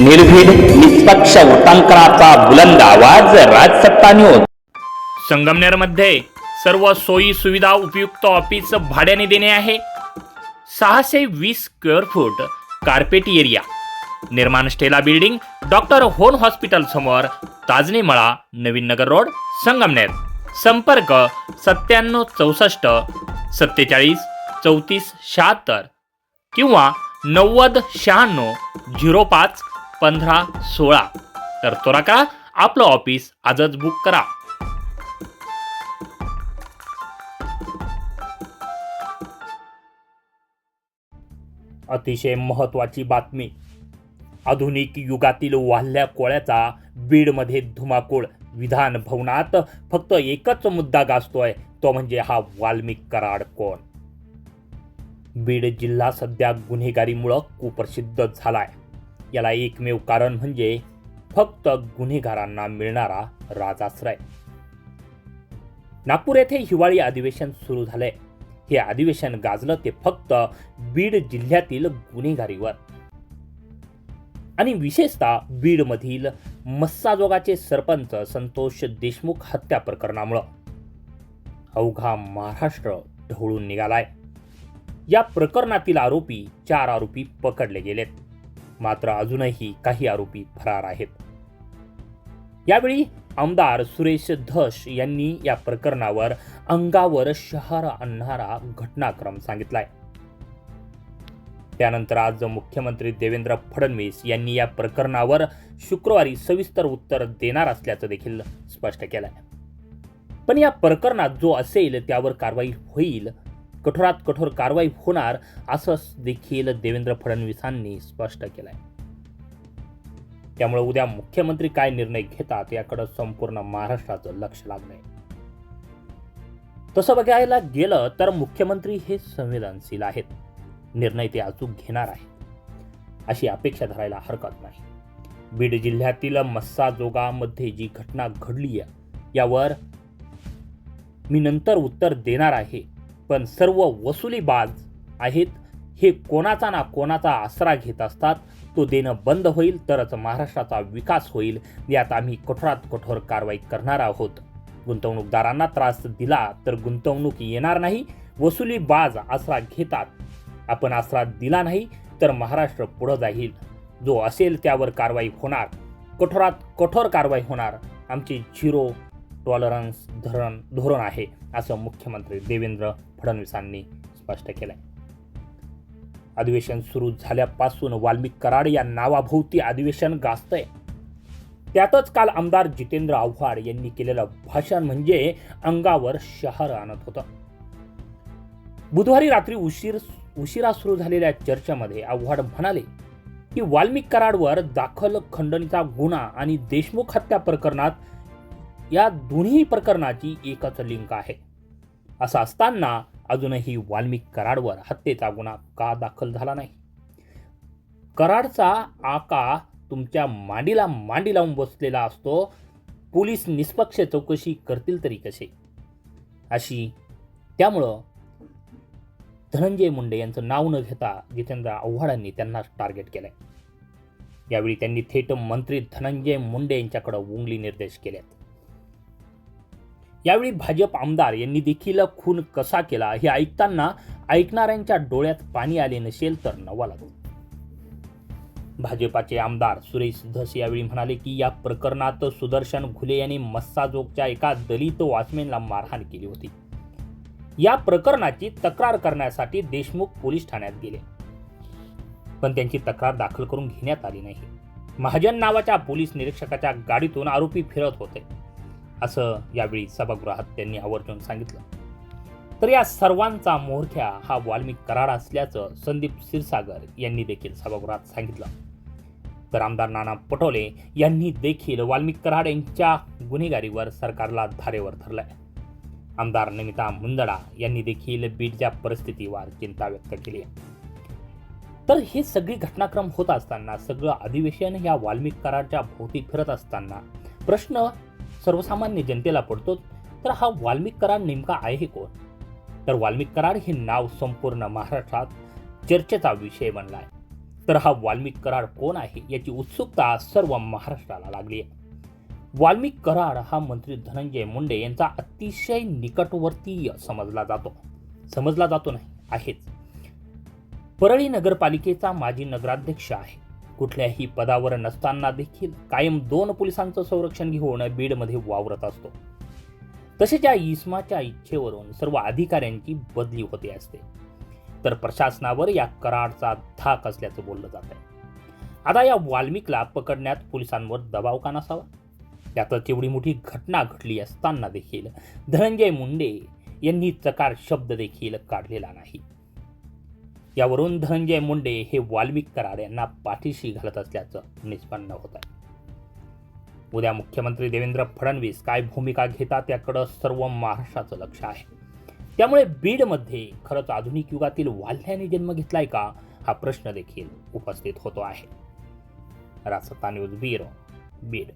निर्भीड निष्पक्ष वृत्तांकनाचा बुलंद आवाज राजसत्ता न्यूज संगमनेरमध्ये सर्व सोयी सुविधा उपयुक्त ऑफिस भाड्याने देणे आहे. सहाशे वीस स्क्वेअर फूट कार्पेट एरिया. निर्माण स्टेला बिल्डिंग डॉक्टर होन हॉस्पिटल समोर ताजने मळा नवीन नगर रोड संगमनेर. संपर्क सत्त्याण्णव चौसष्ट सत्तेचाळीस चौतीस शहात्तर किंवा नव्वद शहाण्णव झिरो पाच पंधरा सोळा. तर त्वरा करा आपलं ऑफिस आजच बुक करा. अतिशय महत्वाची बातमी. आधुनिक युगातील वाहल्या कोळ्याचा बीडमध्ये धुमाकूळ. विधान भवनात फक्त एकच मुद्दा गाजतोय तो म्हणजे हा वाल्मिक कराड कोण? बीड जिल्हा सध्या गुन्हेगारीमुळं कुप्रसिद्ध झालाय. याला एकमेव कारण म्हणजे फक्त गुन्हेगारांना मिळणारा राजाश्रय. नागपूर येथे हिवाळी अधिवेशन सुरू झालंय. हे अधिवेशन गाजलं ते फक्त बीड जिल्ह्यातील गुन्हेगारीवर. आणि विशेषतः बीडमधील मस्साजोगाचे सरपंच संतोष देशमुख हत्या प्रकरणामुळं. अवघा महाराष्ट्र ढवळून निघालाय. या प्रकरणातील आरोपी चार आरोपी पकडले गेलेत. मात्र अजूनही काही आरोपी फरार आहेत. यावेळी आमदार सुरेश धस यांनी या प्रकरणावर अंगावर शहर आणणारा घटनाक्रम सांगितलाय. त्यानंतर आज मुख्यमंत्री देवेंद्र फडणवीस यांनी या प्रकरणावर शुक्रवारी सविस्तर उत्तर देणार असल्याचं देखील स्पष्ट केलंय. पण या प्रकरणात जो असेल त्यावर कारवाई होईल कठोरात कठोर कारवाई होणार असं देखील देवेंद्र फडणवीसांनी स्पष्ट केलंय. त्यामुळे उद्या मुख्यमंत्री काय निर्णय घेतात याकडे संपूर्ण महाराष्ट्राचं लक्ष लागलंय. तसं बघायला गेलं तर मुख्यमंत्री हे संवेदनशील आहेत. निर्णय ते अचूक घेणार आहे अशी अपेक्षा धरायला हरकत नाही. बीड जिल्ह्यातील मस्साजोगामध्ये जी घटना घडली आहे यावर मी नंतर उत्तर देणार आहे. पण सर्व वसुलीबाज आहेत. हे कोणाचा ना कोणाचा आसरा घेत असतात. तो देणं बंद होईल तरच महाराष्ट्राचा विकास होईल. यात आम्ही कठोरात कठोर कारवाई करणार आहोत. गुंतवणूकदारांना त्रास दिला तर गुंतवणूक येणार नाही. वसुलीबाज आसरा घेतात. आपण आसरा दिला नाही तर महाराष्ट्र पुढं जाईल. जो असेल त्यावर कारवाई होणार. कठोरात कठोर कारवाई होणार. आमची झिरो टॉलरन्स धरण धोरण आहे असं मुख्यमंत्री देवेंद्र फडणवीसांनी स्पष्ट केलंय. अधिवेशन सुरू झाल्यापासून वाल्मिक कराड या नावाभोवती अधिवेशन गाजतंय. त्यातच काल आमदार जितेंद्र आव्हाड यांनी केलेलं भाषण म्हणजे अंगावर शहर आणत होतं. बुधवारी रात्री उशीर उशिरा सुरू झालेल्या चर्चेमध्ये आव्हाड म्हणाले की वाल्मिक कराडवर दाखल खंडणीचा गुन्हा आणि देशमुख हत्या प्रकरणात या दोन्ही प्रकरणाची एकच लिंक आहे. असं असताना अजूनही वाल्मिक कराडवर हत्येचा गुन्हा का दाखल झाला नाही? कराडचा आका तुमच्या मांडीला मांडी लावून बसलेला असतो पोलीस निष्पक्ष चौकशी करतील तरी कसे? अशी त्यामुळं धनंजय मुंडे यांचं नाव न घेता जितेंद्र आव्हाडांनी त्यांना टार्गेट केलंय. यावेळी त्यांनी थेट मंत्री धनंजय मुंडे यांच्याकडे उंगली निर्देश केलेत. यावेळी भाजप आमदार यांनी देखील खून कसा केला हे ऐकताना ऐकणाऱ्यांच्या डोळ्यात पाणी आले नसेल तर नवा लागतो. भाजपाचे आमदार सुरेश धस यावेळी म्हणाले की या प्रकरणात सुदर्शन घुले यांनी मस्साजोगच्या एका दलित वॉचमॅनला मारहाण केली होती. या प्रकरणाची तक्रार करण्यासाठी देशमुख पोलीस ठाण्यात गेले. पण त्यांची तक्रार दाखल करून घेण्यात आली नाही. महाजन नावाच्या पोलीस निरीक्षकाच्या गाडीतून आरोपी फिरत होते. असं यावेळी सभागृहात त्यांनी आवर्जून सांगितलं. तर या सर्वांचा मोहरख्या हा वाल्मिक कराड असल्याचं संदीप क्षीरसागर यांनी देखील सभागृहात सांगितलं. तर आमदार नाना पटोले यांनी देखील वाल्मिक कराड यांच्या गुन्हेगारीवर सरकारला धारेवर धरलंय. आमदार नमिता मुंदडा यांनी देखील बीडच्या परिस्थितीवर चिंता व्यक्त केली आहे. तर हे सगळी घटनाक्रम होत असताना सगळं अधिवेशन या वाल्मिक कराडच्या भोवती फिरत असताना प्रश्न सर्वसामान्य जनतेला पडतो. तर हा वाल्मिक करार नेमका आहे कोण? तर वाल्मिक कराड हे नाव संपूर्ण महाराष्ट्रात चर्चेचा विषय बनला आहे तर हा वाल्मिक कराड कोण आहे याची उत्सुकता सर्व महाराष्ट्राला लागली आहे. वाल्मिक कराड हा मंत्री धनंजय मुंडे यांचा अतिशय निकटवर्तीय समजला जातो. समजला जातो नाही आहेच. परळी नगरपालिकेचा माजी नगराध्यक्ष आहे. कुठल्याही पदावर नसताना देखील कायम दोन पोलिसांचं संरक्षण घेऊन बीडमध्ये वावरत असतो. तसेच या इस्माच्या इच्छेवरून सर्व अधिकाऱ्यांची बदली होते असते. तर प्रशासनावर या कराडचा धाक असल्याचं बोललं जात आहे आता या वाल्मिकला पकडण्यात पोलिसांवर दबाव का नसावा? त्यातच एवढी मोठी घटना घडली असताना देखील धनंजय मुंडे यांनी चकार शब्द देखील काढलेला नाही. यावरून धनंजय मुंडे हे वाल्मिक कराड यांना पाठीशी घालत असल्याचं निष्पन्न होत आहे. उद्या मुख्यमंत्री देवेंद्र फडणवीस काय भूमिका घेतात याकडं सर्व महाराष्ट्राचं लक्ष आहे. त्यामुळे बीडमध्ये खरंच आधुनिक युगातील वाल्ह्याने जन्म घेतलाय का हा प्रश्न देखील उपस्थित होतो आहे. Rajasthan news bureau Beed.